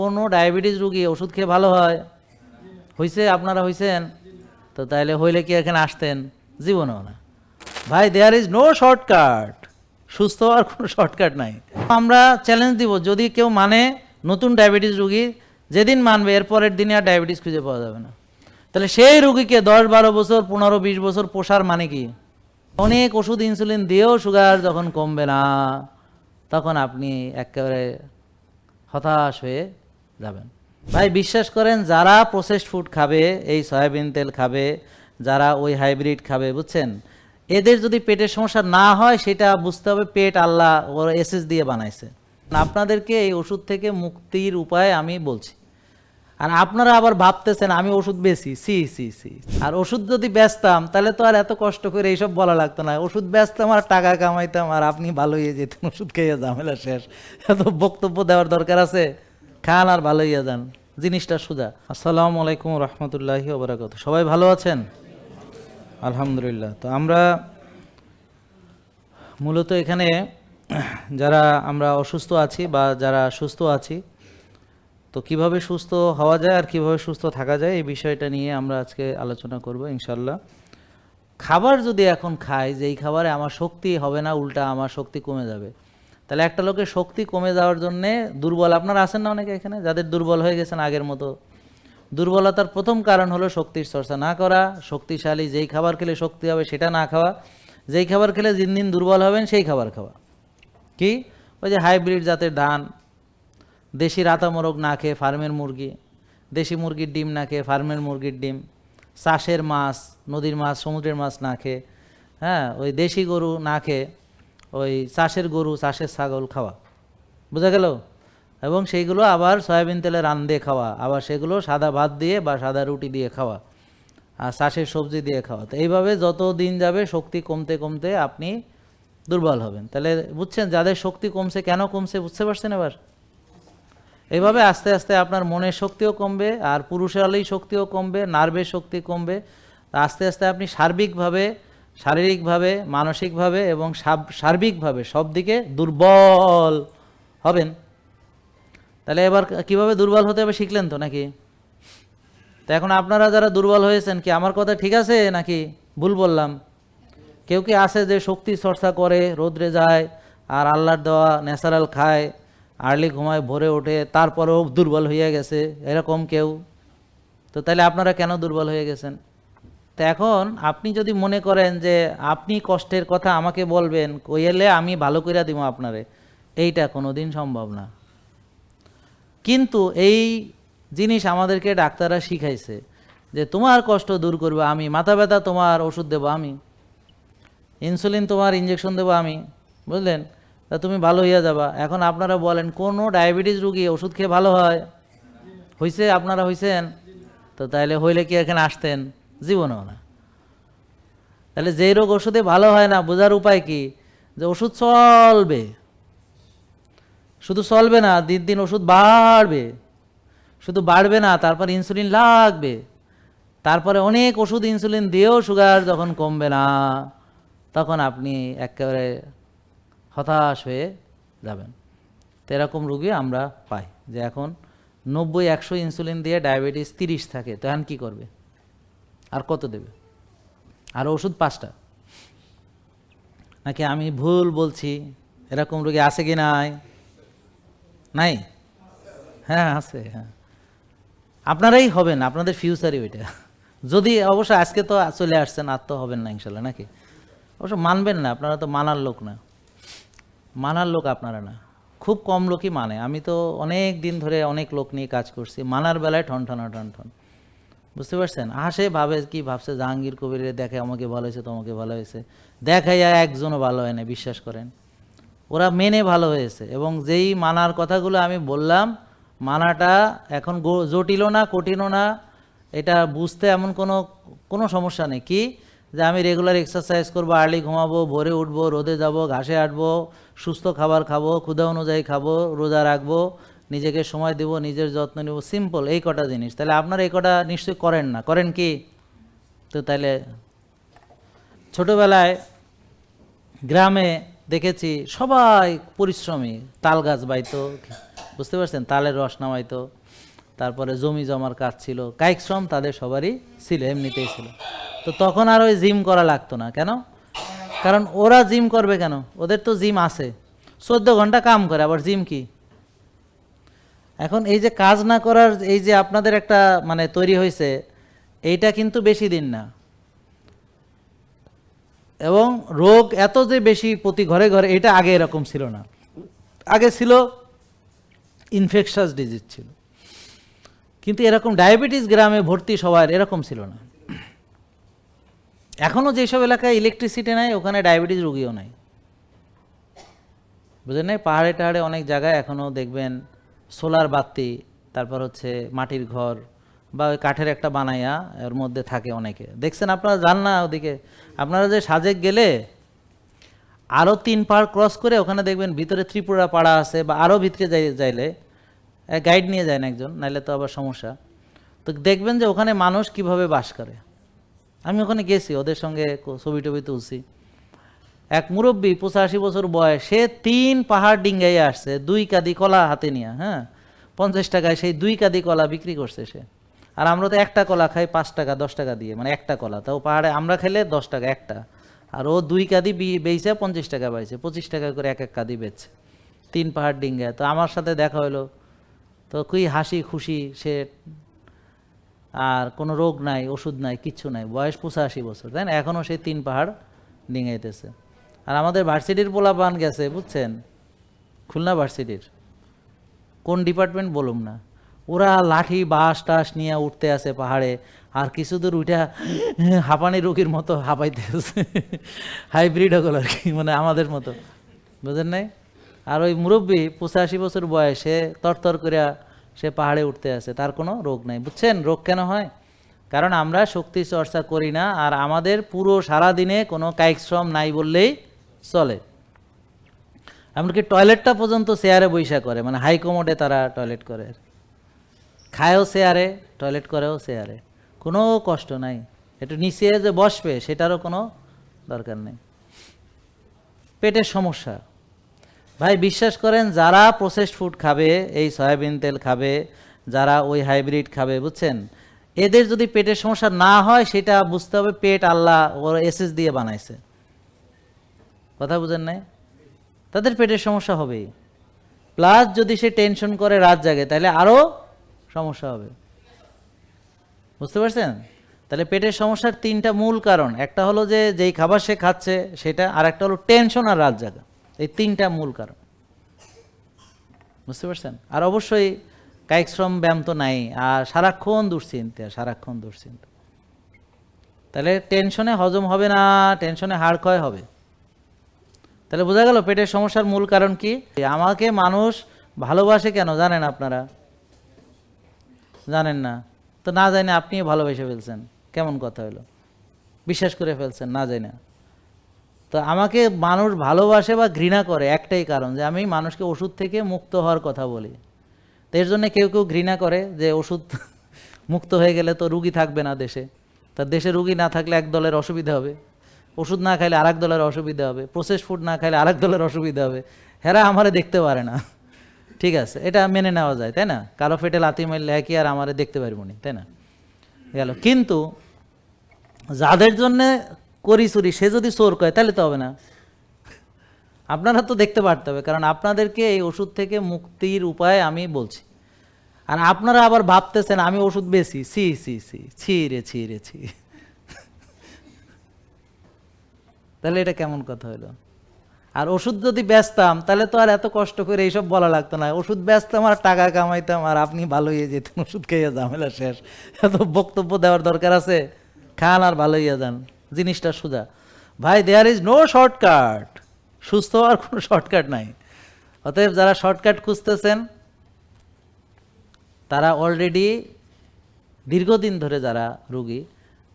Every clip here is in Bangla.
কোনো ডায়াবেটিস রুগী ওষুধ খেয়ে ভালো হয়? হইছে, আপনারা হইছেন? তো তাইলে হইলে কি এখানে আসতেন? জীবনেও না। ভাই দেয়ার ইজ নো শর্টকাট সুস্থ হওয়ার কোনো শর্টকাট নাই। আমরা চ্যালেঞ্জ দিব, যদি কেউ মানে নতুন ডায়াবেটিস রুগী, যেদিন মানবে, এর পরের দিনে আর ডায়াবেটিস খুঁজে পাওয়া যাবে না। তাহলে সেই রুগীকে দশ, বারো বছর, পনেরো, বিশ বছর পোষার মানে কি? অনেক ওষুধ ইনসুলিন দিয়েও সুগার যখন কমবে না, তখন আপনি একেবারে হতাশ হয়ে যাবেন। ভাই, বিশ্বাস করেন, যারা প্রসেসড ফুড খাবে, এই সয়াবিন তেল খাবে, যারা ওই হাইব্রিড খাবে, বুঝছেন? এদের যদি পেটের সমস্যা না হয়, সেটা বুঝতে হবে পেট আল্লাহ ওর এসএস দিয়ে বানাইছে। আপনাদেরকে এই ওষুধ থেকে মুক্তির উপায় আমি বলছি। আর আপনারা আবার ভাবতেছেন, আমি ওষুধ বেশি, সি সি সি। আর ওষুধ যদি বেচতাম, তাহলে তো আর এত কষ্ট করে এইসব বলা লাগতো না। ওষুধ বেচতাম আর টাকা কামাইতাম, আর আপনি ভালো হয়ে যেতেন ওষুধ খেয়ে ঝামেলা শেষ। এত বক্তব্য দেওয়ার দরকার আছে? খান আর ভালো হয়ে যান। জিনিসটা সোজা। আসসালামু আলাইকুম রহমতুল্লাহি ওবরাকাত সবাই ভালো আছেন? আলহামদুলিল্লাহ। তো আমরা মূলত এখানে যারা আমরা অসুস্থ আছি বা যারা সুস্থ আছি, তো কীভাবে সুস্থ হওয়া যায় আর কীভাবে সুস্থ থাকা যায় এই বিষয়টা নিয়ে আমরা আজকে আলোচনা করব ইনশাল্লাহ খাবার যদি এখন খাই যে এই খাবারে আমার শক্তি হবে না, উল্টা আমার শক্তি কমে যাবে। তাহলে একটা লোকের শক্তি কমে যাওয়ার জন্যে দুর্বল, আপনারা আছেন না অনেকে এখানে? যাদের দুর্বল হয়ে গেছেন আগের মতো। দুর্বলতার প্রথম কারণ হলো শক্তির চর্চা না করা, শক্তিশালী যেই খাবার খেলে শক্তি হবে সেটা না খাওয়া। যেই খাবার খেলে দিন দিন দুর্বল হবেন, সেই খাবার খাওয়া। কি? ওই যে হাইব্রিড জাতের ধান। দেশি রাতা মোরগ না খেয়ে ফার্মের মুরগি। দেশি মুরগির ডিম না খেয়ে ফার্মের মুরগির ডিম। চাষের মাছ, নদীর মাছ, সমুদ্রের মাছ না খেয়ে হ্যাঁ? ওই দেশি গরু না খেয়ে ওই চাষের গরু, চাষের ছাগল খাওয়া। বোঝা গেল? এবং সেইগুলো আবার সয়াবিন তেলে রান দিয়ে খাওয়া, আবার সেগুলো সাদা ভাত দিয়ে বা সাদা রুটি দিয়ে খাওয়া, আর চাষের সবজি দিয়ে খাওয়া। তো এইভাবে যত দিন যাবে শক্তি কমতে কমতে আপনি দুর্বল হবেন। তাহলে বুঝছেন, যাদের শক্তি কমছে, কেন কমছে বুঝতে পারছেন এবার? এইভাবে আস্তে আস্তে আপনার মনের শক্তিও কমবে, আর পুরুষালী শক্তিও কমবে, নার্ভের শক্তি কমবে। আস্তে আস্তে আপনি সার্বিকভাবে শারীরিকভাবে, মানসিকভাবে এবং সার্বিকভাবে সব দিকে দুর্বল হবেন। তাহলে এবার কীভাবে দুর্বল হতে হবে শিখলেন তো নাকি? তো এখন আপনারা যারা দুর্বল হয়েছেন, কি আমার কথা ঠিক আছে নাকি? ভুল বললাম। কেউ কি আছে যে শক্তি চর্চা করে, রোদ্রে যায় আর আল্লাহর দেওয়া ন্যাচারাল খায়, আর্লি ঘুমায়, ভোরে ওঠে, তারপরেও দুর্বল হয়ে গেছে? এরকম কেউ? তো তাহলে আপনারা কেন দুর্বল হয়ে গেছেন? তো এখন আপনি যদি মনে করেন যে আপনি কষ্টের কথা আমাকে বলবেন, কইলে আমি ভালো করে দিব আপনারে। এইটা কোনো দিন সম্ভব না। কিন্তু এই জিনিস আমাদেরকে ডাক্তাররা শিখাইছে যে তোমার কষ্ট দূর করবে আমি, মাথা ব্যথা তোমার ওষুধ দেবো আমি, ইনসুলিন তোমার ইঞ্জেকশন দেবো আমি, বুঝলেন? তা তুমি ভালো হইয়া যাবা। এখন আপনারা বলেন, কোনো ডায়াবেটিস রুগী ওষুধ খেয়ে ভালো হয়? হইছে? আপনারা হইছেন? তো তাইলে হইলে কি এখানে আসতেন? জীবনেও না। তাহলে যেই রোগ ওষুধে ভালো হয় না, বোঝার উপায় কি? যে ওষুধ চলবে। শুধু চলবে না, দিন দিন ওষুধ বাড়বে। শুধু বাড়বে না, তারপর ইনসুলিন লাগবে। তারপরে অনেক ওষুধ ইনসুলিন দিয়েও সুগার যখন কমবে না, তখন আপনি একেবারে হতাশ হয়ে যাবেন। তো এরকম রুগী আমরা পাই। যে এখন নব্বই, একশো ইনসুলিন দিয়ে ডায়াবেটিস তিরিশ থাকে, তো এখন কী করবে? আর কত দেবে? আর ওষুধ পাঁচটা। নাকি আমি ভুল বলছি? এরকম রোগী আছে কি নাই? নাই? হ্যাঁ আছে হ্যাঁ। আপনারাই হবেন, আপনাদের ফিউচারই ওইটা। যদি অবশ্য আজকে তো চলে আসছেন, আর তো হবেন না ইনশাল্লাহ, নাকি? অবশ্য মানবেন না, আপনারা তো মানার লোক না। মানার লোক আপনারা না। খুব কম লোকই মানে। আমি তো অনেক দিন ধরে অনেক লোক নিয়ে কাজ করছি, মানার বেলায় ঠন ঠন ঠন ঠন বুঝতে পারছেন? হাসে ভাবে কি, ভাবছে জাহাঙ্গীর কবিরে দেখে আমাকে ভালো হয়েছে, তোমাকে ভালো হয়েছে। দেখাইয়া একজনও ভালো হয় না বিশ্বাস করেন। ওরা মেনে ভালো হয়েছে এবং যেই মানার কথাগুলো আমি বললাম, মানাটা এখন জটিলও না, কঠিনও না, এটা বুঝতে এমন কোনো কোনো সমস্যা নেই। কি? যে আমি রেগুলার এক্সারসাইজ করব আর্লি ঘুমাবো, ভোরে উঠবো, রোদে যাব, ঘাসে হাঁটবো, সুস্থ খাবার খাব, ক্ষুধা অনুযায়ী খাব, রোজা রাখব নিজেকে সময় দেবো, নিজের যত্ন নেব সিম্পল এই কটা জিনিস। তাহলে আপনারা এই কটা নিশ্চয়ই করেন না। করেন কি? তো তাহলে ছোটোবেলায় গ্রামে দেখেছি সবাই পরিশ্রমী, তাল গাছ বাইতো, বুঝতে পারছেন? তালের রস নামাইতো, তারপরে জমি জমার কাজ ছিল, কায়িক শ্রম তাদের সবারই ছিল, এমনিতেই ছিল। তো তখন আর ওই জিম করা লাগতো না। কেন? কারণ ওরা জিম করবে কেন? ওদের তো জিম আছে। চোদ্দ ঘণ্টা কাম করে, আবার জিম কি? এখন এই যে কাজ না করার এই যে আপনাদের একটা মানে তৈরি হয়েছে, এইটা কিন্তু বেশি দিন না। এবং রোগ এত যে বেশি প্রতি ঘরে ঘরে, এটা আগে এরকম ছিল না। আগে ছিল ইনফেকশাস ডিজিজ ছিল। কিন্তু এরকম ডায়াবেটিস গ্রামে ভর্তি সবার এরকম ছিল না। এখনও যেসব এলাকায় ইলেকট্রিসিটি নাই, ওখানে ডায়াবেটিস রুগীও নাই। বুঝলেন নাই? পাহাড়ে টাহাড়ে অনেক জায়গায় এখনও দেখবেন সোলার বাতি, তারপর হচ্ছে মাটির ঘর বা ওই কাঠের একটা বানাইয়া এর মধ্যে থাকে অনেকে। দেখছেন আপনারা? যান না ওদিকে। আপনারা যে সাজেক গেলে আরও তিন পাহাড় ক্রস করে ওখানে দেখবেন ভিতরে ত্রিপুরা পাড়া আছে বা আরও ভিতরে যাই, যাইলে গাইড নিয়ে যায় না একজন, নাইলে তো আবার সমস্যা। তো দেখবেন যে ওখানে মানুষ কীভাবে বাস করে। আমি ওখানে গেছি, ওদের সঙ্গে ছবি টবি তুলছি। এক মুরব্বী পঁচাশি বছর বয়স সে তিন পাহাড় ডিঙ্গাই আসছে, দুই কাদি কলা হাতে নিয়ে হ্যাঁ? পঞ্চাশ টাকায় সেই দুই কাদি কলা বিক্রি করছে সে। আর আমরা তো একটা কলা খাই পাঁচ টাকা, দশ টাকা দিয়ে মানে একটা কলা। তাও পাহাড়ে আমরা খেলে দশ টাকা, একটা। আর ও দুই কাদি বেচে পঞ্চাশ টাকা পাইছে, পঁচিশ টাকা করে এক এক কাদি বেচছে। তিন পাহাড় ডিঙ্গায়। তো আমার সাথে দেখা হলো তো খুবই হাসি খুশি সে। আর কোনো রোগ নাই, ওষুধ নাই, কিচ্ছু নাই। বয়স পঁচাশি বছর, তাই না? এখনও সেই তিন পাহাড় ডিঙাইতেছে আর আমাদের ভার্সিটির পোলাপান গেছে, বুঝছেন? খুলনা ভার্সিটির। কোন ডিপার্টমেন্ট বলুম না। ওরা লাঠি, বাঁশ টাস নিয়ে উঠতে আসে পাহাড়ে, আর কিছু দূর উঠা হাঁপানি রোগীর মতো হাঁপাইতে আছে হাইব্রিড হল আর কি মানে আমাদের মতো। বুঝলেন নাই? আর ওই মুরব্বী পঁচাশি বছর বয়সে তরতর করিয়া সে পাহাড়ে উঠতে আসে, তার কোনো রোগ নাই। বুঝছেন? রোগ কেন হয়? কারণ আমরা শক্তি চর্চা করি না, আর আমাদের পুরো সারা দিনে কোনো কায়িক শ্রম নাই বললেই চলে। এমনকি টয়লেটটা পর্যন্ত চেয়ারে বৈশা করে মানে হাই কমোডে তারা টয়লেট করে। খায়ও চেয়ারে টয়লেট করেও চেয়ারে কোনো কষ্ট নাই। একটু নিচে যে বসবে, সেটারও কোনো দরকার নেই। পেটের সমস্যা। ভাই, বিশ্বাস করেন, যারা প্রসেসড ফুড খাবে, এই সয়াবিন তেল খাবে, যারা ওই হাইব্রিড খাবে, বুঝছেন? এদের যদি পেটের সমস্যা না হয়, সেটা বুঝতে হবে পেট আল্লাহ ওর এসএস দিয়ে বানাইছে। কথা বুঝেন নাই? তাদের পেটের সমস্যা হবেই প্লাস যদি সে টেনশন করে, রাত জাগে, তাহলে আরও সমস্যা হবে। বুঝতে পারছেন? তাহলে পেটের সমস্যার তিনটা মূল কারণ। একটা হলো যে, যেই খাবার সে খাচ্ছে, সেটা আর একটা হলো টেনশন আর রাত জাগা। এই তিনটা মূল কারণ। বুঝতে পারছেন? আর অবশ্যই কায়িক শ্রম ব্যায়াম তো নাই, আর সারাক্ষণ দুশ্চিন্তা সারাক্ষণ দুশ্চিন্তা। তাহলে টেনশনে হজম হবে না টেনশনে হাড় ক্ষয় হবে। তাহলে বোঝা গেল পেটের সমস্যার মূল কারণ কি? আমাকে মানুষ ভালোবাসে কেন? জানেন আপনারা? জানেন না। তো না জানি আপনি ভালোবেসে ফেলছেন। কেমন কথা হলো? বিশ্বাস করে ফেলছেন, না জানি না। তো আমাকে মানুষ ভালোবাসে বা ঘৃণা করে একটাই কারণ, যে আমি মানুষকে ওষুধ থেকে মুক্ত হওয়ার কথা বলি। তো এর জন্য কেউ কেউ ঘৃণা করে যে ওষুধ মুক্ত হয়ে গেলে তো রুগী থাকবে না দেশে। তা দেশে রুগী না থাকলে এক দলের অসুবিধা হবে। ওষুধ না খাইলে আরেক দলের অসুবিধা হবে প্রসেস ফুড না খাইলে আরেক দলের অসুবিধা হবে। হেরা আমারে দেখতে পারে না। ঠিক আছে, এটা মেনে নেওয়া যায়, তাই না? কারও পেটে লাথি মারলে কি আর আমারে দেখতে পারব নি, তাই না? গেল। কিন্তু যাদের জন্যে করি চুরি, সে যদি চোর কয় তাহলে তো হবে না। আপনারা তো দেখতে পারতে হবে, কারণ আপনাদেরকে এই ওষুধ থেকে মুক্তির উপায় আমি বলছি। আর আপনারা আবার ভাবতেছেন, আমি ওষুধ বেশি, ছি ছি ছি ছি রে ছি রে, ছি। তাহলে এটা কেমন কথা হলো? আর ওষুধ যদি ব্যস্তাম তাহলে তো আর এত কষ্ট করে এইসব বলা লাগতো না। ওষুধ ব্যস্তাম আর টাকা কামাইতাম আর আপনি ভালো হয়ে যেতেন, ওষুধ খেয়ে ঝামেলা শেষ। এত বক্তব্য দেওয়ার দরকার আছে? খান আর ভালো হইয়া যান, জিনিসটা সোজা। ভাই দেয়ার ইজ নো শর্টকাট সুস্থ হওয়ার কোনো শর্টকাট নাই। অতএব যারা শর্টকাট খুঁজতেছেন, তারা অলরেডি দীর্ঘদিন ধরে যারা রুগী,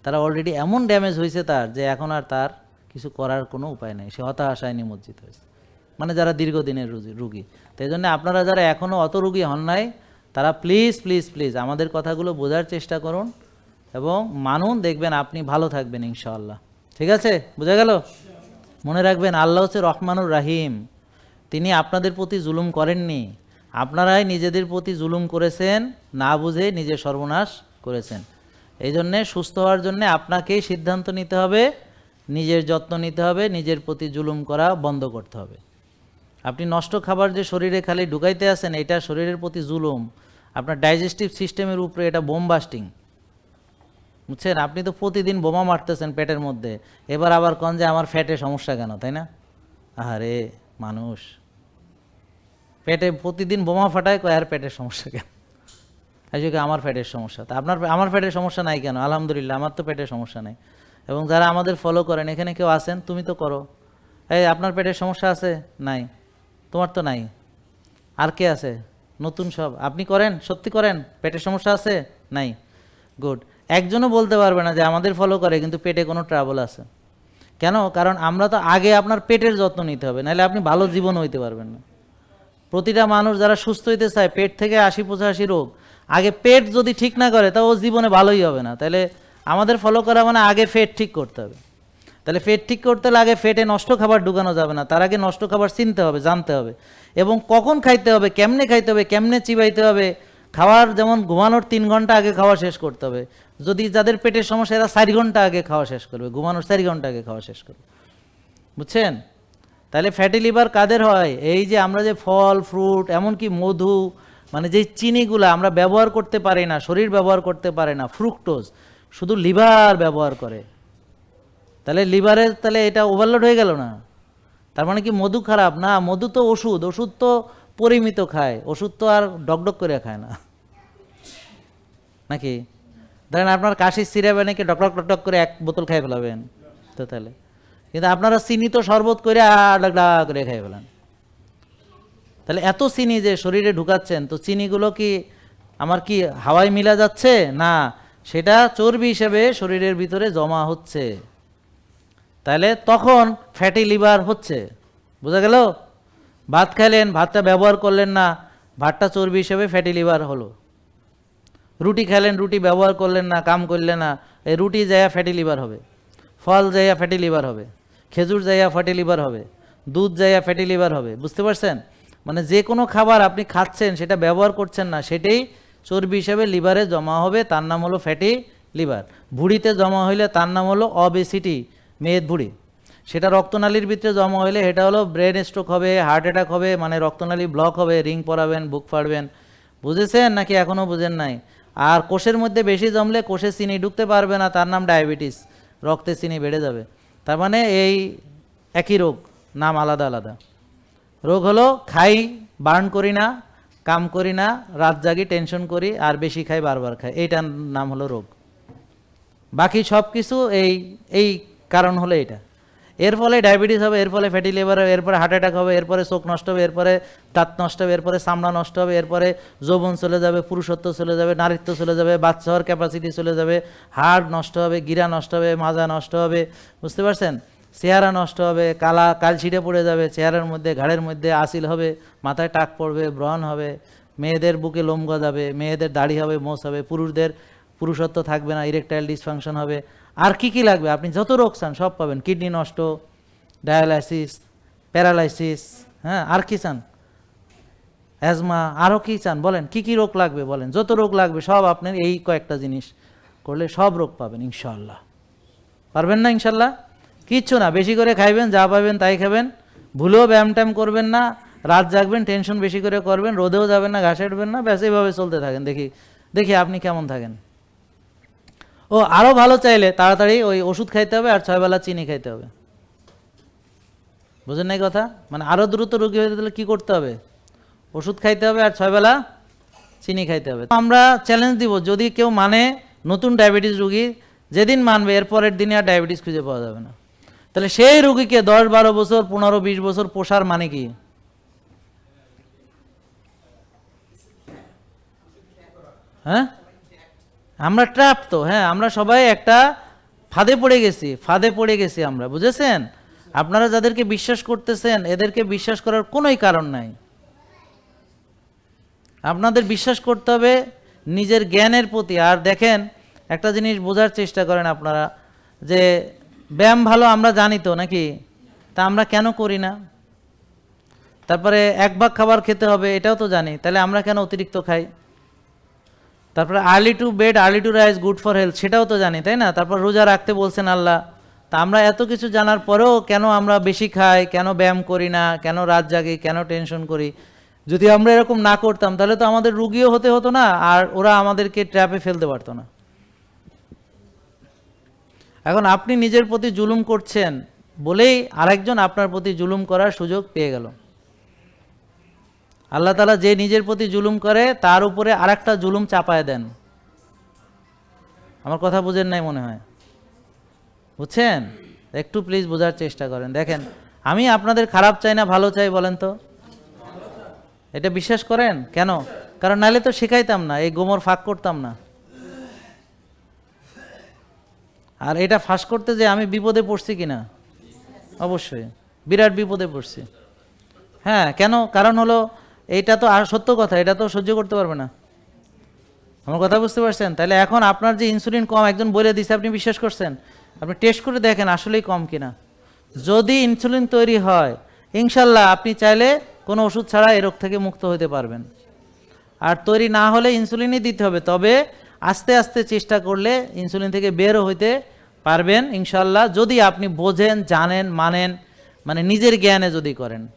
তারা অলরেডি এমন ড্যামেজ হয়েছে তার যে এখন আর তার কিছু করার কোনো উপায় নেই। সে হতাশায় নিমজ্জিত হয়েছে। মানে যারা দীর্ঘদিনের রুগী। তাই জন্য আপনারা যারা এখনও অত রুগী হন নাই, তারা প্লিজ প্লিজ প্লিজ আমাদের কথাগুলো বোঝার চেষ্টা করুন এবং মানুন, দেখবেন আপনি ভালো থাকবেন ইনশাআল্লাহ। ঠিক আছে? বোঝা গেল? মনে রাখবেন, আল্লাহ হচ্ছে রহমানুর রাহিম। তিনি আপনাদের প্রতি জুলুম করেননি। আপনারাই নিজেদের প্রতি জুলুম করেছেন, না বুঝে নিজের সর্বনাশ করেছেন। এই জন্যে সুস্থ হওয়ার জন্যে আপনাকেই সিদ্ধান্ত নিতে হবে নিজের যত্ন নিতে হবে, নিজের প্রতি জুলুম করা বন্ধ করতে হবে। আপনি নষ্ট খাবার যে শরীরে খালি ঢুকাইতে আছেন, এটা শরীরের প্রতি জুলুম। আপনার ডাইজেস্টিভ সিস্টেমের উপরে এটা বোম বাস্টিং। বুঝছেন? আপনি তো প্রতিদিন বোমা মারতেছেন পেটের মধ্যে। এবার আবার কন যে আমার ফ্যাটে সমস্যা কেন, তাই না? আরে মানুষ। পেটে প্রতিদিন বোমা ফাটায়, কয় আর পেটের সমস্যা কেন? আজকে আমার ফ্যাটের সমস্যা। তা আপনার, আমার ফ্যাটের সমস্যা নাই কেন? আলহামদুলিল্লাহ, আমার তো পেটের সমস্যা নেই। এবং যারা আমাদের ফলো করেন, এখানে কেউ আসেন তুমি তো করো। এই, আপনার পেটের সমস্যা আছে? নাই। তোমার তো নাই। আর কে আছে? নতুন সব। আপনি করেন? সত্যি করেন? পেটের সমস্যা আছে? নাই। গুড। একজনও বলতে পারবে না যে আমাদের ফলো করে, কিন্তু পেটে কোনো ট্রাবল আছে। কেন? কারণ আমরা তো আগে আপনার পেটের যত্ন নিতে হবে, নাহলে আপনি ভালো জীবন হইতে পারবেন না। প্রতিটা মানুষ যারা সুস্থ হইতে চায়, পেট থেকে আশি পঁচাশি রোগ, আগে পেট যদি ঠিক না করে তা ও জীবনে ভালোই হবে না। তাহলে আমাদের ফলো করা মানে আগে ফেট ঠিক করতে হবে। তাহলে ফেট ঠিক করতে হলে আগে ফেটে নষ্ট খাবার ঢুকানো যাবে না, তার আগে নষ্ট খাবার চিনতে হবে, জানতে হবে। এবং কখন খাইতে হবে, কেমনে খাইতে হবে, কেমনে চিবাইতে হবে, খাওয়ার যেমন ঘুমানোর তিন ঘণ্টা আগে খাওয়া শেষ করতে হবে। যদি যাদের পেটের সমস্যা, এরা চারি ঘণ্টা আগে খাওয়া শেষ করবে, ঘুমানোর চারি ঘণ্টা আগে খাওয়া শেষ করবে। বুঝছেন? তাহলে ফ্যাটি লিভার কাদের হয়? এই যে আমরা যে ফল ফ্রুট এমনকি মধু মানে যে চিনিগুলো আমরা ব্যবহার করতে পারি না, শরীর ব্যবহার করতে পারে না ফ্রুক্টোজ শুধু লিভার ব্যবহার করে। তাহলে লিভারের তাহলে এটা ওভারলোড হয়ে গেল না। তার মানে কি মধু খারাপ? না, মধু তো ওষুধ ওষুধ তো পরিমিত খায়, ওষুধ তো আর ডকডক করে খায় না। নাকি? ধরেন আপনার কাশির সিরাপ এনেকে ডকডক ডকডক করে এক বোতল খাই ফেলাবেন? তো তাহলে। কিন্তু আপনারা চিনি তো শরবত করে ডাকডা করে খাই ফেলেন। তাহলে এত চিনি যে শরীরে ঢুকাচ্ছেন, তো চিনিগুলো কি আমার কি হাওয়ায় মিলা যাচ্ছে? না সেটা চর্বি হিসেবে শরীরের ভিতরে জমা হচ্ছে। তাহলে তখন ফ্যাটি লিভার হচ্ছে। বোঝা গেল? ভাত খেলেন ভাতটা ব্যবহার করলেন না, ভাতটা চর্বি হিসেবে ফ্যাটি লিভার হলো। রুটি খেলেন রুটি ব্যবহার করলেন না, কাম করলেন না, এই রুটি যাইয়া ফ্যাটি লিভার হবে। ফল যাইয়া ফ্যাটি লিভার হবে। খেজুর যাইয়া ফ্যাটি লিভার হবে। দুধ যাইয়া ফ্যাটি লিভার হবে। বুঝতে পারছেন? মানে যে কোনো খাবার আপনি খাচ্ছেন, সেটা ব্যবহার করছেন না, সেটাই চর্বি হিসেবে লিভারে জমা হবে, তার নাম হলো ফ্যাটি লিভার। ভুঁড়িতে জমা হইলে তার নাম হলো অবেসিটি মেদ ভুঁড়ি। সেটা রক্তনালীর ভিতরে জমা হইলে এটা হলো ব্রেন স্ট্রোক হবে হার্ট অ্যাটাক হবে মানে রক্তনালী ব্লক হবে রিং পরাবেন, বুক ফাড়বেন বুঝেছেন নাকি এখনও বুঝেন নাই? আর কোষের মধ্যে বেশি জমলে কোষে চিনি ঢুকতে পারবে না, তার নাম ডায়াবেটিস রক্তে চিনি বেড়ে যাবে। তার মানে এই একই রোগ, নাম আলাদা আলাদা। রোগ হলো, খাই, বার্ন করি না কাম করি না, রাত জাগি টেনশন করি, আর বেশি খাই, বারবার খাই। এইটার নাম হলো রোগ। বাকি সব কিছু এই এই কারণ হলো এটা এর ফলে ডায়াবেটিস হবে, এর ফলে ফ্যাটি লিভার হবে এরপরে হার্ট অ্যাটাক হবে এরপরে চোখ নষ্ট হবে এরপরে দাঁত নষ্ট হবে এরপরে চামড়া নষ্ট হবে এরপরে যৌবন চলে যাবে, পুরুষত্ব চলে যাবে, নারীত্ব চলে যাবে, বাচ্চা হওয়ার ক্যাপাসিটি চলে যাবে, হাড় নষ্ট হবে, গিরা নষ্ট হবে, মাজা নষ্ট হবে, বুঝতে পারছেন? চেহারা নষ্ট হবে, কালা, কাল ছিঁড়ে পড়ে যাবে, চেহারার মধ্যে, ঘাড়ের মধ্যে আসিল হবে, মাথায় টাক পড়বে, ব্রণ হবে, মেয়েদের বুকে লোম গজাবে, মেয়েদের দাড়ি হবে, মোষ হবে, পুরুষদের, পুরুষত্ব থাকবে না ইরেকটাইল ডিসফাংশন হবে। আর কি কি লাগবে? আপনি যত রোগ চান সব পাবেন। কিডনি নষ্ট, ডায়ালাইসিস, প্যারালাইসিস হ্যাঁ আর কি চান? অ্যাজমা আরও কি চান? বলেন, কি কি রোগ লাগবে বলেন? যত রোগ লাগবে সব আপনার এই কয়েকটা জিনিস করলে সব রোগ পাবেন ইনশাল্লাহ পারবেন না ইনশাল্লাহ কিচ্ছু না, বেশি করে খাইবেন, যা পাবেন তাই খাবেন। ভুলেও ব্যায়াম ট্যাম করবেন না, রাত জাগবেন টেনশন বেশি করে করবেন, রোদেও যাবেন না, ঘাসে উঠবেন না, ব্যাস এইভাবে চলতে থাকেন। দেখি দেখি আপনি কেমন থাকেন। ও আরও ভালো চাইলে তাড়াতাড়ি ওই ওষুধ খাইতে হবে আর ছয়বেলা চিনি খাইতে হবে। বুঝেন নাই কথা? মানে আরও দ্রুত রোগী হয়ে গেলে কী করতে হবে? ওষুধ খাইতে হবে আর ছয়বেলা চিনি খাইতে হবে। আমরা চ্যালেঞ্জ দিব, যদি কেউ মানে নতুন ডায়াবেটিস রুগী, যেদিন মানবে এরপরের দিনে আর ডায়াবেটিস খুঁজে পাওয়া যাবে না। তাহলে সেই রুগীকে দশ বারো বছর, পনেরো, বিশ বছর পোষার মানে কি? হ্যাঁ? আমরা ট্র্যাপ তো হ্যাঁ আমরা সবাই একটা ফাঁদে পড়ে গেছি, ফাঁদে পড়ে গেছি আমরা, বুঝেছেন? আপনারা যাদেরকে বিশ্বাস করতেছেন, এদেরকে বিশ্বাস করার কোনোই কারণ নাই। আপনাদের বিশ্বাস করতে হবে নিজের জ্ঞানের প্রতি, আর দেখেন, একটা জিনিস বোঝার চেষ্টা করেন আপনারা, যে ব্যায়াম ভালো আমরা জানি তো নাকি? তা আমরা কেন করি না? তারপরে এক ভাগ খাবার খেতে হবে, এটাও তো জানি। তাহলে আমরা কেন অতিরিক্ত খাই? তারপরে early to bed early to rise good for health সেটাও তো জানি, তাই না? তারপর রোজা রাখতে বলছেন আল্লাহ। তা আমরা এত কিছু জানার পরেও কেন আমরা বেশি খাই, কেন ব্যায়াম করি না, কেন রাত জাগি, কেন টেনশন করি? যদি আমরা এরকম না করতাম, তাহলে তো আমাদের রুগীও হতে হতো না, আর ওরা আমাদেরকে ট্র্যাপে ফেলতে পারতো না। এখন আপনি নিজের প্রতি জুলুম করছেন বলেই আরেকজন আপনার প্রতি জুলুম করার সুযোগ পেয়ে গেল। আল্লাহ তালা যে নিজের প্রতি জুলুম করে, তার উপরে আরেকটা জুলুম চাপায় দেন। আমার কথা বুঝেন নাই মনে হয়? বুঝছেন? একটু প্লিজ বোঝার চেষ্টা করেন। দেখেন, আমি আপনাদের খারাপ চাই না, ভালো চাই বলেন তো? এটা বিশ্বাস করেন? কেন? কারণ নাহলে তো শেখাইতাম না, এই গোমর ফাঁক করতাম না। আর এটা ফাঁস করতে যে আমি বিপদে পড়ছি কিনা? অবশ্যই। বিরাট বিপদে পড়ছি। হ্যাঁ কেন? কারণ হলো এইটা তো আর সত্য কথা, এটা তো সহ্য করতে পারবে না। আমার কথা বুঝতে পারছেন? তাহলে এখন আপনার যে ইনসুলিন কম, একজন বলে দিছে, আপনি বিশ্বাস করছেন? আপনি টেস্ট করে দেখেন আসলেই কম কিনা। যদি ইনসুলিন তৈরি হয়, ইনশাল্লাহ আপনি চাইলে কোনো ওষুধ ছাড়া এই রোগ থেকে মুক্ত হতে পারবেন। আর তৈরি না হলে ইনসুলিনই দিতে হবে। তবে আস্তে আস্তে চেষ্টা করলে ইনসুলিন থেকে বেরও হইতে পারবেন ইনশাল্লাহ যদি আপনি বোঝেন, জানেন, মানেন মানে নিজের জ্ঞানে যদি করেন।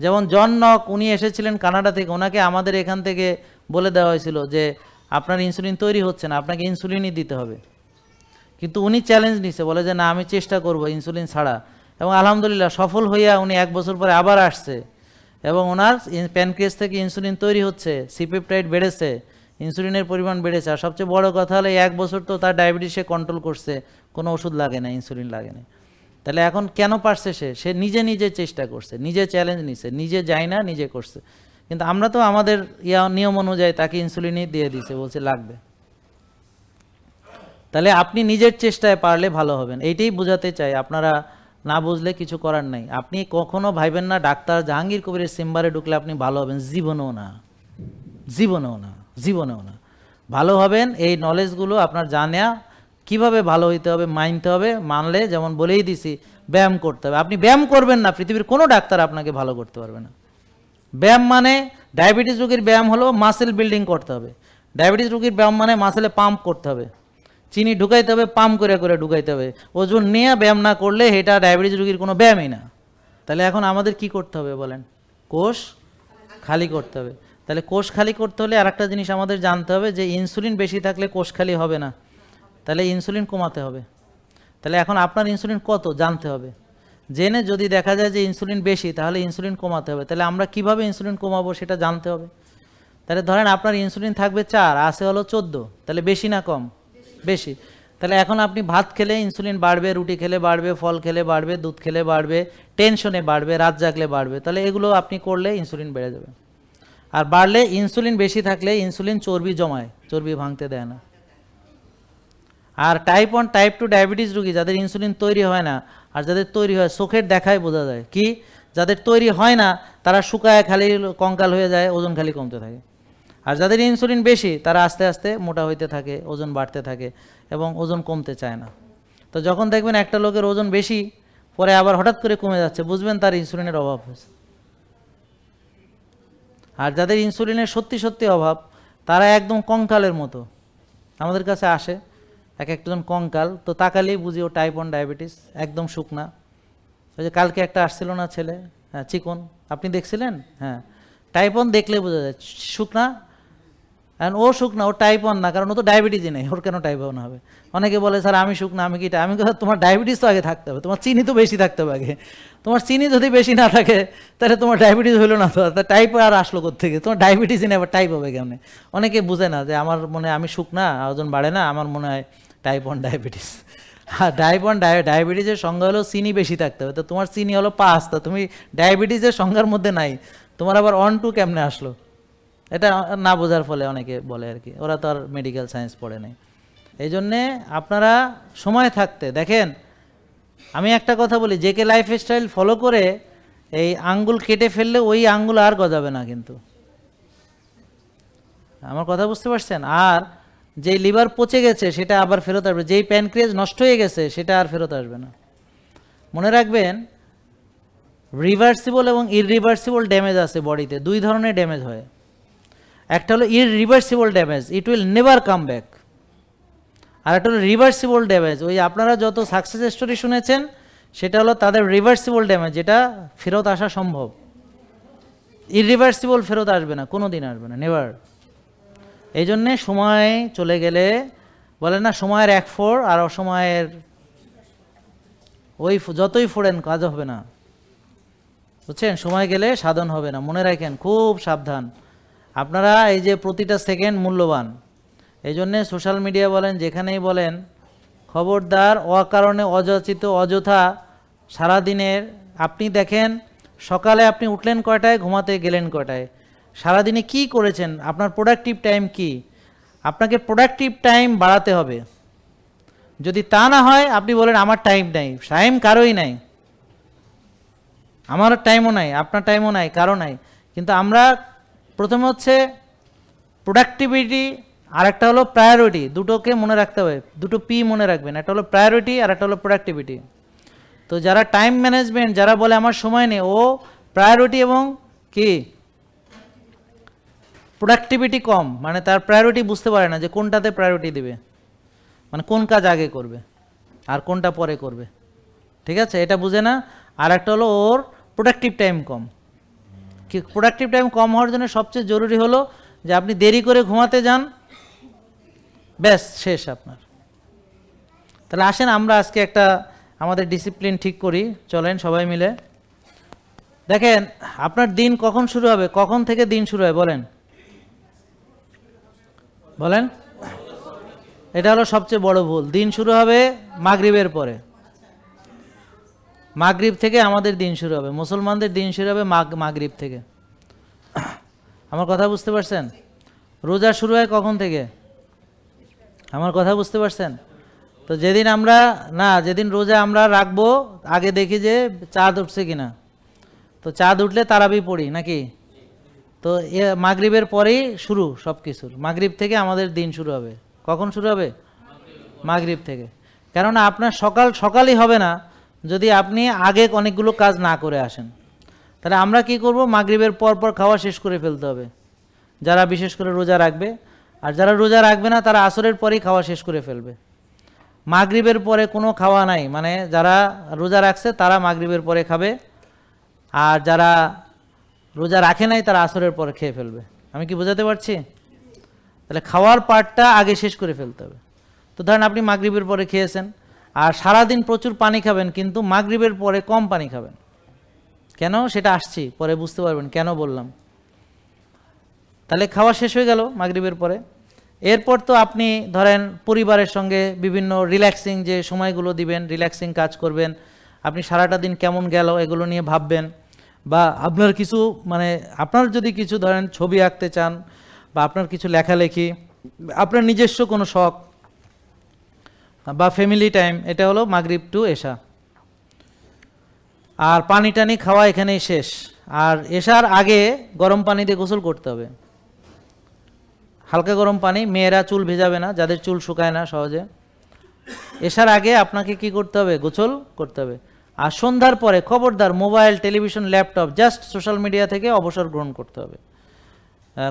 যেমন জন নক, উনি এসেছিলেন কানাডা থেকে, ওনাকে আমাদের এখান থেকে বলে দেওয়া হয়েছিল যে, আপনার ইনসুলিন তৈরি হচ্ছে না, আপনাকে ইনসুলিনই দিতে হবে। কিন্তু উনি চ্যালেঞ্জ নিছে, বলে যে, না, আমি চেষ্টা করব ইনসুলিন ছাড়া। এবং আলহামদুলিল্লাহ সফল হইয়া উনি এক বছর পরে আবার আসছে। এবং ওনার প্যানক্রিয়াস থেকে ইনসুলিন তৈরি হচ্ছে সিপেপটাইড বেড়েছে। ইনসুলিনের পরিমাণ বেড়েছে। আর সবচেয়ে বড় কথা হলো এক বছর তো তার ডায়াবেটিসে কন্ট্রোল করছে, কোনো ওষুধ লাগে না, ইনসুলিন লাগে না। তাহলে এখন কেন পারছে সে? সে নিজে নিজে চেষ্টা করছে, নিজে চ্যালেঞ্জ নিছে, নিজে যায় না, নিজে করছে। কিন্তু আমরা তো আমাদের ইয়া নিয়ম অনুযায়ী তাকে ইনসুলিনই দিয়ে দিছে, বলছে লাগবে। তাহলে আপনি নিজের চেষ্টায় পারলে ভালো হবেন, এইটাই বোঝাতে চাই। আপনারা না বুঝলে কিছু করার নাই। আপনি কখনো ভাইবেন না, ডাক্তার জাহাঙ্গীর কবিরের চেম্বারে ঢুকলে আপনি ভালো হবেন, জীবনেও না জীবনেও না। জীবনেও না। ভালো হবেন, এই নলেজগুলো আপনার জানা, কীভাবে ভালো হইতে হবে, মানতে হবে, মানলে যেমন বলেই দিছি, ব্যায়াম করতে হবে। আপনি ব্যায়াম করবেন না, পৃথিবীর কোনো ডাক্তার আপনাকে ভালো করতে পারবে না। ব্যায়াম মানে ডায়াবেটিস রোগীর ব্যায়াম হলো মাসেল বিল্ডিং করতে হবে। ডায়াবেটিস রোগীর ব্যায়াম মানে মাসেলে পাম্প করতে হবে। চিনি ঢুকাইতে হবে পাম্প করে করে ঢুকাইতে হবে। ওজন নিয়ে ব্যায়াম না করলে এটা ডায়াবেটিস রোগীর কোনো ব্যায়ামই না। তাহলে এখন আমাদের কি করতে হবে বলেন? কোষ খালি করতে হবে। তাহলে কোষ খালি করতে হলে আরেকটা জিনিস আমাদের জানতে হবে যে ইনসুলিন বেশি থাকলে কোষ খালি হবে না। তাহলে ইনসুলিন কমাতে হবে। তাহলে এখন আপনার ইনসুলিন কত জানতে হবে। জেনে যদি দেখা যায় যে ইনসুলিন বেশি, তাহলে ইনসুলিন কমাতে হবে। তাহলে আমরা কীভাবে ইনসুলিন কমাবো সেটা জানতে হবে। তাহলে ধরেন আপনার ইনসুলিন থাকবে চার আছে হলো চোদ্দ। তাহলে বেশি না কম? বেশি। তাহলে এখন আপনি ভাত খেলে ইনসুলিন বাড়বে, রুটি খেলে বাড়বে, ফল খেলে বাড়বে, দুধ খেলে বাড়বে, টেনশনে বাড়বে, রাত জাগলে বাড়বে। তাহলে এগুলো আপনি করলে ইনসুলিন বেড়ে যাবে। আর বাড়লে ইনসুলিন বেশি থাকলে ইনসুলিন চর্বি জমায়, চর্বি ভাঙতে দেয় না। আর type one type two diabetes রুগী যাদের ইনসুলিন তৈরি হয় না, আর যাদের তৈরি হয়, চোখের দেখায় বোঝা যায়। কি? যাদের তৈরি হয় না, তারা শুকায়, খালি কঙ্কাল হয়ে যায়, ওজন খালি কমতে থাকে। আর যাদের ইনসুলিন বেশি, তারা আস্তে আস্তে মোটা হইতে থাকে, ওজন বাড়তে থাকে এবং ওজন কমতে চায় না। তো যখন দেখবেন একটা লোকের ওজন বেশি, পরে আবার হঠাৎ করে কমে যাচ্ছে, বুঝবেন তার ইনসুলিনের অভাব হয়েছে। আর যাদের ইনসুলিনের সত্যি সত্যি অভাব, তারা একদম কঙ্কালের মতো। আমাদের কাছে আসে এক একজন কঙ্কাল, তো তাকালেই বুঝি ও টাইপ ওয়ান ডায়াবেটিস একদম শুকনা। ওই যে কালকে একটা আসছিল না ছেলে হ্যাঁ চিকন। আপনি দেখছিলেন? হ্যাঁ। টাইপ ওয়ান দেখলে বোঝা যায়, শুকনা অ্যান্ড ও শুকনা ও টাইপ ওয়ান না, কারণ ও তো ডায়াবেটিসই নেই, ওর কেন টাইপ ওয়ান হবে? অনেকে বলে, স্যার, আমি শুকনা আমি কি আমি তোমার ডায়াবেটিস তো আগে থাকতে হবে, তোমার চিনি তো বেশি থাকতে হবে আগে। তোমার চিনি যদি বেশি না থাকে, তাহলে তোমার ডায়াবেটিস হলো না তো টাইপ আর আসলো থেকে তোমার ডায়াবেটিসই নেই, আবার টাইপ হবে কেমনে? অনেকে বুঝে না যে, আমার মনে আমি শুকনা ওজন বাড়ে না, আমার মনে হয় টাইপ ওয়ান ডায়াবেটিস আর টাইপ ওয়ান ডায়াবেটিসের সংজ্ঞা হলো চিনি বেশি থাকতে হবে। তো তোমার চিনি হলো পাঁচ, তা তুমি ডায়াবেটিসের সংজ্ঞার মধ্যে নাই। তোমার আবার অন টু কেমনে আসলো? এটা না বোঝার ফলে অনেকে বলে আর কি। ওরা তো আর মেডিকেল সায়েন্স পড়ে নাই। এই জন্যে আপনারা সময় থাকতে, দেখেন, আমি একটা কথা বলি, যে কে লাইফ স্টাইল ফলো করে এই আঙ্গুল কেটে ফেললে ওই আঙ্গুল আর গজাবে না কিন্তু। আমার কথা বুঝতে পারছেন? আর যেই লিভার পচে গেছে, সেটা আবার ফেরত আসবে। যেই প্যানক্রিয়াস নষ্ট হয়ে গেছে, সেটা আর ফেরত আসবে না। মনে রাখবেন রিভার্সিবল এবং ইররিভার্সিবল ড্যামেজ আছে বডিতে। দুই ধরনের ড্যামেজ হয়। একটা হলো irreversible damage it will never come back আর একটা হলো রিভার্সিবল ড্যামেজ ওই আপনারা যত সাকসেস স্টোরি শুনেছেন, সেটা হলো তাদের রিভার্সিবল ড্যামেজ যেটা ফেরত আসা সম্ভব। ইররিভার্সিবল ফেরত আসবে না কোনো দিন আসবে না নেভার এই জন্যে সময় চলে গেলে, বলে না সময়ের এক ফোর আর অসময়ের ওই যতই ফোড়েন, কাজ হবে না। বুঝছেন? সময় গেলে সাধন হবে না, মনে রাখেন, খুব সাবধান। আপনারা এই যে প্রতিটা সেকেন্ড মূল্যবান। এই জন্যে সোশ্যাল মিডিয়া বলেন, যেখানেই বলেন, খবরদার, অকারণে অযাচিত, অযথা, সারাদিনের, আপনি দেখেন, সকালে আপনি উঠলেন কয়টায়, ঘুমাতে গেলেন কয়টায়। সারাদিনে কি করেছেন? আপনার প্রোডাক্টিভ টাইম কি? আপনাকে প্রোডাক্টিভ টাইম বাড়াতে হবে। যদি তা না হয়, আপনি বলেন, আমার টাইম নাই টাইম কারোই নাই। আমার টাইমও নাই, আপনার টাইমও নাই, কারও নাই। কিন্তু আমরা প্রথমে হচ্ছে প্রোডাক্টিভিটি আর একটা হলো প্রায়োরিটি দুটোকে মনে রাখতে হবে। দুটো পি মনে রাখবেন। একটা হলো প্রায়োরিটি আর একটা হলো প্রোডাক্টিভিটি তো যারা টাইম ম্যানেজমেন্ট যারা বলে আমার সময় নেই, ও প্রায়োরিটি এবং কি? প্রোডাক্টিভিটি কম। মানে তার প্রায়োরিটি বুঝতে পারে না যে কোনটাতে প্রায়োরিটি দিবে। মানে কোন কাজ আগে করবে আর কোনটা পরে করবে। ঠিক আছে? এটা বুঝে না। আর একটা হলো ওর প্রোডাক্টিভ টাইম কম। প্রোডাক্টিভ টাইম কম হওয়ার জন্য সবচেয়ে জরুরি হলো যে আপনি দেরি করে ঘুমাতে যান। ব্যাস, শেষ আপনার। তাহলে আসেন, আমরা আজকে একটা আমাদের ডিসিপ্লিন ঠিক করি। চলেন সবাই মিলে। দেখেন, আপনার দিন কখন শুরু হবে? কখন থেকে দিন শুরু হয়? বলেন। বলেন। এটা হলো সবচেয়ে বড় ভুল। দিন শুরু হবে মাগরিবের পরে। মাগরিব থেকে আমাদের দিন শুরু হবে। মুসলমানদের দিন শুরু হবে মাগ, মাগরিব থেকে। আমার কথা বুঝতে পারছেন? রোজা শুরু হয় কখন থেকে? আমার কথা বুঝতে পারছেন? তো যেদিন আমরা, না, যেদিন রোজা আমরা রাখব, আগে দেখি যে চাঁদ উঠছে কিনা। তো চাঁদ উঠলে তারাবি পড়ি, নাকি? তো এ মাগরিবের পরেই শুরু সব কিছুর মাগরিব থেকে আমাদের দিন শুরু হবে। কখন শুরু হবে? মাগরিব থেকে। কেননা আপনার সকাল, সকালই হবে না। যদি আপনি আগে অনেকগুলো কাজ না করে আসেন, তাহলে আমরা কি করব? মাগরিবের পর পর খাওয়া শেষ করে ফেলতে হবে। যারা বিশেষ করে রোজা রাখবে, আর যারা রোজা রাখবে না, তারা আসরের পরেই খাওয়া শেষ করে ফেলবে। মাগরিবের পরে কোনো খাওয়া নাই মানে যারা রোজা রাখছে, তারা মাগরিবের পরে খাবে, আর যারা রোজা রাখে নাই, তারা আসরের পরে খেয়ে ফেলবে। আমি কি বোঝাতে পারছি? তাহলে খাওয়ার পার্টটা আগে শেষ করে ফেলতে হবে। তো ধরেন আপনি মাগরিবের পরে খেয়েছেন আর সারাদিন প্রচুর পানি খাবেন, কিন্তু মাগরিবের পরে কম পানি খাবেন। কেন? সেটা আসছি, পরে বুঝতে পারবেন কেন বললাম। তাহলে খাওয়া শেষ হয়ে গেল মাগরিবের পরে। এরপর তো আপনি ধরেন পরিবারের সঙ্গে বিভিন্ন রিল্যাক্সিং যে সময়গুলো দিবেন রিল্যাক্সিং কাজ করবেন, আপনি সারাটা দিন কেমন গেল এগুলো নিয়ে ভাববেন, বা আপনার কিছু মানে আপনার যদি কিছু ধরেন ছবি আঁকতে চান, বা আপনার কিছু লেখালেখি, আপনার নিজস্ব কোনো শখ বা ফ্যামিলি টাইম এটা হলো মাগরিব টু এশা। আর পানি টানি খাওয়া এখানেই শেষ। আর এশার আগে গরম পানি দিয়ে গোসল করতে হবে। হালকা গরম পানি, মেয়েরা চুল ভেজাবে না, যাদের চুল শুকায় না সহজে। এসার আগে আপনাকে কি করতে হবে? গোসল করতে হবে। আর সন্ধ্যার পরে খবরদার mobile, television, laptop just social media থেকে অবসর গ্রহণ করতে হবে।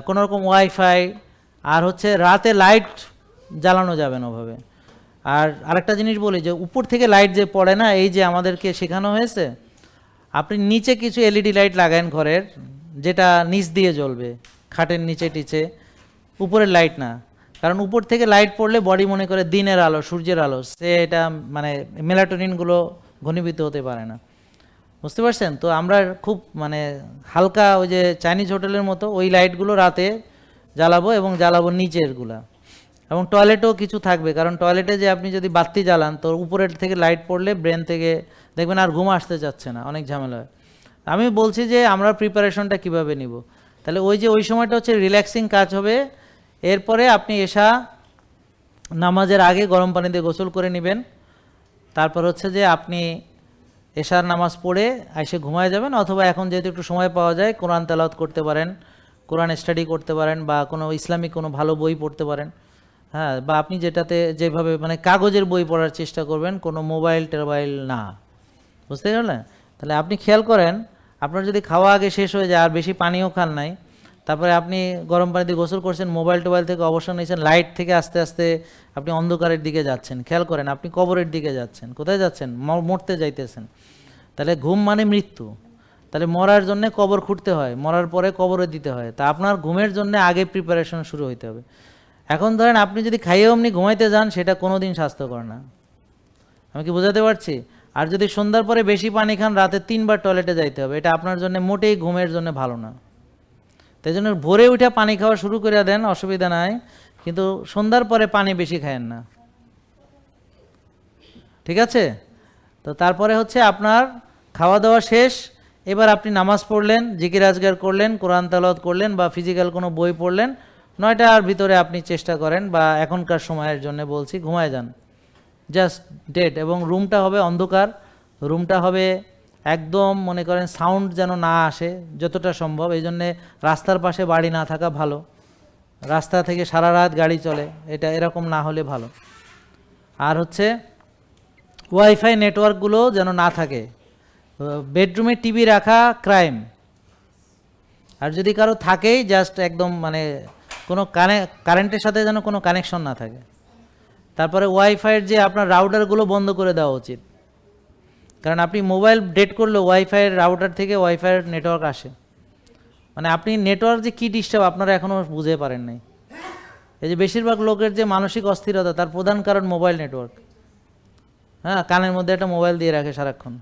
কোনো রকম ওয়াইফাই আর হচ্ছে রাতে লাইট জ্বালানো যাবে না ওভাবে। আর আরেকটা জিনিস বলি যে উপর থেকে লাইট যে পড়ে না, এই যে আমাদেরকে শেখানো হয়েছে, আপনি নিচে কিছু এলইডি লাইট লাগান ঘরের, যেটা নিচ দিয়ে জ্বলবে, খাটের নিচে টিচে উপরের লাইট না। কারণ উপর থেকে লাইট পড়লে বডি মনে করে দিনের আলো, সূর্যের আলো, সে এটা মানে মেলাটোনিনগুলো ঘনীভূত হতে পারে না। বুঝতে পারছেন? তো আমরা খুব মানে হালকা ওই যে চাইনিজ হোটেলের মতো ওই লাইটগুলো রাতে জ্বালাবো এবং জ্বালাবো নিচেরগুলা। এবং টয়লেটেও কিছু থাকবে, কারণ টয়লেটে যে আপনি যদি বাতি জ্বালান, তো উপরের থেকে লাইট পড়লে ব্রেন থেকে দেখবেন আর ঘুম আসতে চাচ্ছে না, অনেক ঝামেলা হয়। আমি বলছি যে আমরা প্রিপারেশনটা কীভাবে নিব? তাহলে ওই যে ওই সময়টা হচ্ছে রিল্যাক্সিং কাজ হবে, এরপরে আপনি এসা নামাজের আগে গরম পানি দিয়ে গোসল করে নেবেন, তারপর হচ্ছে যে আপনি এশার নামাজ পড়ে এসে ঘুমায় যাবেন, অথবা এখন যেহেতু একটু সময় পাওয়া যায়, কোরআন তেলাওয়াত করতে পারেন, কোরআন স্টাডি করতে পারেন, বা কোনো ইসলামিক কোনো ভালো বই পড়তে পারেন। হ্যাঁ বা আপনি যেটাতে যেভাবে মানে কাগজের বই পড়ার চেষ্টা করবেন, কোনো মোবাইল টোবাইল না। বুঝতে পারলেন? তাহলে আপনি খেয়াল করেন, আপনার যদি খাওয়া আগে শেষ হয়ে যায় আর বেশি পানিও খান নাই, তারপরে আপনি গরম পানিতে গোসল করছেন, মোবাইল টোবাইল থেকে অবসর নিয়েছেন, লাইট থেকে আস্তে আস্তে আপনি অন্ধকারের দিকে যাচ্ছেন। খেয়াল করেন, আপনি কবরের দিকে যাচ্ছেন, কোথায় যাচ্ছেন? মরতে যাইতেছেন। তাহলে ঘুম মানে মৃত্যু। তাহলে মরার জন্য কবর খুঁড়তে হয়, মরার পরে কবরে দিতে হয়। তা আপনার ঘুমের জন্য আগে প্রিপারেশন শুরু হইতে হবে। এখন ধরেন আপনি যদি খাইয়ে অমনি ঘুমাইতে যান, সেটা কোনো দিন স্বাস্থ্যকর না। আমি কি বোঝাতে পারছি? আর যদি সন্ধ্যার পরে বেশি পানি খান, রাতে তিনবার টয়লেটে যাইতে হবে। এটা আপনার জন্য মোটেই ঘুমের জন্য ভালো না। তাই জন্য ভোরে উঠে পানি খাওয়া শুরু করে দেন, অসুবিধা নাই। কিন্তু সন্ধ্যার পরে পানি বেশি খায়েন না। ঠিক আছে? তো তারপরে হচ্ছে আপনার খাওয়া দাওয়া শেষ। এবার আপনি নামাজ পড়লেন, জিকির আজগার করলেন, কোরআন তালাওয়াত করলেন বা ফিজিক্যাল কোনো বই পড়লেন নয়টার ভিতরে আপনি চেষ্টা করেন বা এখনকার সময়ের জন্য বলছি, ঘুমায় যান। জাস্ট ডেড এবং রুমটা হবে অন্ধকার। রুমটা হবে একদম, মনে করেন সাউন্ড যেন না আসে, যতটা সম্ভব। এই জন্যে রাস্তার পাশে বাড়ি না থাকা ভালো। রাস্তা থেকে সারা রাত গাড়ি চলে, এটা এরকম না হলে ভালো। আর হচ্ছে ওয়াইফাই নেটওয়ার্কগুলো যেন না থাকে। বেডরুমে টিভি রাখা ক্রাইম আর যদি কারও থাকেই জাস্ট একদম মানে কোনো কানে কারেন্টের সাথে যেন কোনো কানেকশন না থাকে। তারপরে ওয়াইফাইয়ের যে আপনার রাউটারগুলো বন্ধ করে দেওয়া উচিত। কারণ আপনি মোবাইল ডেট করলে ওয়াইফাইয়ের রাউটার থেকে ওয়াইফাইয়ের নেটওয়ার্ক আসে। মানে আপনি নেটওয়ার্ক যে কী ডিস্টার্ব আপনারা এখনও বুঝে পারেন নাই। এই যে বেশিরভাগ লোকের যে মানসিক অস্থিরতা, তার প্রধান কারণ মোবাইল নেটওয়ার্ক হ্যাঁ কানের মধ্যে একটা মোবাইল দিয়ে রাখে সারাক্ষণ।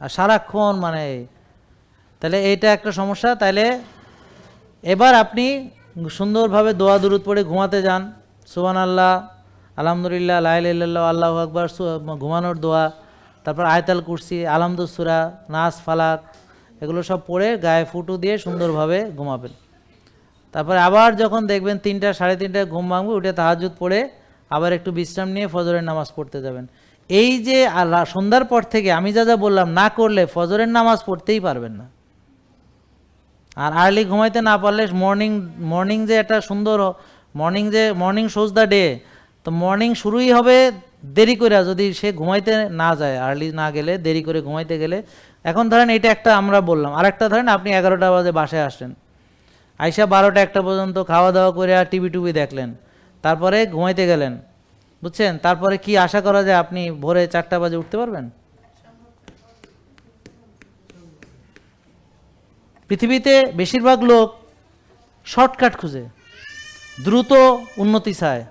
আর সারাক্ষণ মানে তাহলে এইটা একটা সমস্যা। তাহলে এবার আপনি সুন্দরভাবে দোয়া দুরুদ পড়ে ঘুমাতে যান। সুবান আল্লাহ আলহামদুলিল্লাহ লাইল্লাহ আল্লাহ আকবর ঘুমানোর দোয়া, তারপর আয়তাল কুরসি আলহামদুসুরা নাস ফালাক, এগুলো সব পড়ে গায়ে ফুটু দিয়ে সুন্দরভাবে ঘুমাবেন। তারপরে আবার যখন দেখবেন তিনটা, সাড়ে তিনটায় ঘুম ভাঙবে, উঠে তাহাজুদ পড়ে আবার একটু বিশ্রাম নিয়ে ফজরের নামাজ পড়তে যাবেন। এই যে সন্ধ্যার পর থেকে আমি যা যা বললাম, না করলে ফজরের নামাজ পড়তেই পারবেন না। আর আর্লি ঘুমাইতে না পারলে মর্নিং মর্নিং যে একটা সুন্দর মর্নিং যে মর্নিং শোজ দ্য ডে তো মর্নিং শুরুই হবে দেরি করে, যদি সে ঘুমাইতে না যায় আর্লি না গেলে, দেরি করে ঘুমাইতে গেলে। এখন ধরেন এটা একটা আমরা বললাম। আরেকটা ধরেন আপনি এগারোটা বাজে বাসায় আসলেন। আইসা বারোটা একটা পর্যন্ত খাওয়া দাওয়া করে আর টিভি টুবি দেখলেন। তারপরে ঘুমাইতে গেলেন। বুঝছেন? তারপরে কি আশা করা যায় আপনি ভোরে চারটা বাজে উঠতে পারবেন? পৃথিবীতে বেশিরভাগ লোক শর্টকাট খুঁজে, দ্রুত উন্নতি চায়,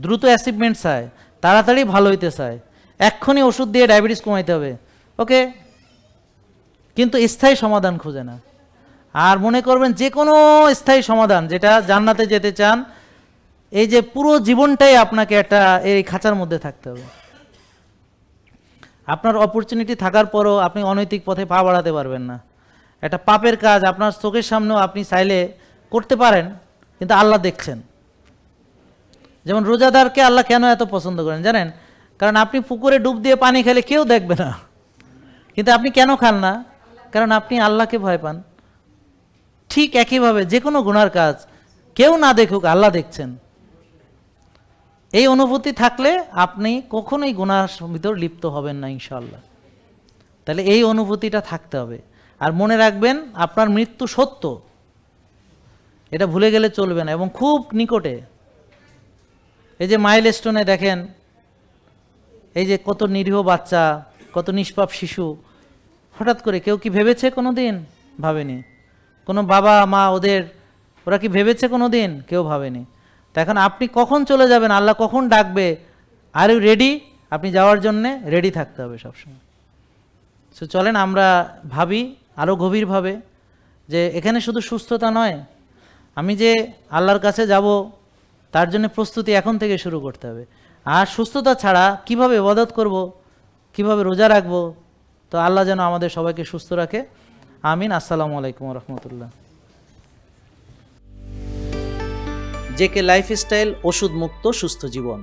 দ্রুত অ্যাচিভমেন্ট চায়, তাড়াতাড়ি ভালো হইতে চায়। এক্ষুনি ওষুধ দিয়ে ডায়াবেটিস কমাইতে হবে, ওকে? কিন্তু স্থায়ী সমাধান খুঁজে না। আর মনে করবেন যে কোনো স্থায়ী সমাধান, যেটা জান্নাতে যেতে চান, এই যে পুরো জীবনটাই আপনাকে একটা এই খাঁচার মধ্যে থাকতে হবে। আপনার অপরচুনিটি থাকার পরও আপনি অনৈতিক পথে পা বাড়াতে পারবেন না। একটা পাপের কাজ আপনার চোখের সামনেও আপনি চাইলে করতে পারেন, কিন্তু আল্লাহ দেখছেন। যেমন রোজাদারকে আল্লাহ কেন এত পছন্দ করেন জানেন? কারণ আপনি পুকুরে ডুব দিয়ে পানি খেলে কেউ দেখবে না। কিন্তু আপনি কেন খান না? কারণ আপনি আল্লাহকে ভয় পান। ঠিক একইভাবে যে কোনো গুণার কাজ কেউ না দেখুক, আল্লাহ দেখছেন। এই অনুভূতি থাকলে আপনি কখনোই গুনার ভিতর লিপ্ত হবেন না ইনশাল্লাহ তাহলে এই অনুভূতিটা থাকতে হবে। আর মনে রাখবেন, আপনার মৃত্যু সত্য। এটা ভুলে গেলে চলবে না এবং খুব নিকটে। এই যে মাইল স্টোনে দেখেন, এই যে কত নিরীহ বাচ্চা, কত নিষ্পাপ শিশু, হঠাৎ করে কেউ কি ভেবেছে কোনো দিন ভাবেনি। কোনো বাবা, মা, ওদের, ওরা কি ভেবেছে কোনো দিন কেউ ভাবেনি। তা এখন আপনি কখন চলে যাবেন? আল্লাহ কখন ডাকবে? আর ইউ রেডি আপনি যাওয়ার জন্যে রেডি থাকতে হবে সবসময়। সো চলেন, আমরা ভাবি আরও গভীরভাবে যে এখানে শুধু সুস্থতা নয়, আমি যে আল্লাহর কাছে যাব, তার জন্য প্রস্তুতি এখন থেকে শুরু করতে হবে। আর সুস্থতা ছাড়া কীভাবে ইবাদত করব, কীভাবে রোজা রাখব, তো আল্লাহ যেন আমাদের সবাইকে সুস্থ রাখে। আমিন। আসসালামু আলাইকুম রহমতুল্লাহ। জেকে লাইফস্টাইল ওষুধ মুক্ত সুস্থ জীবন।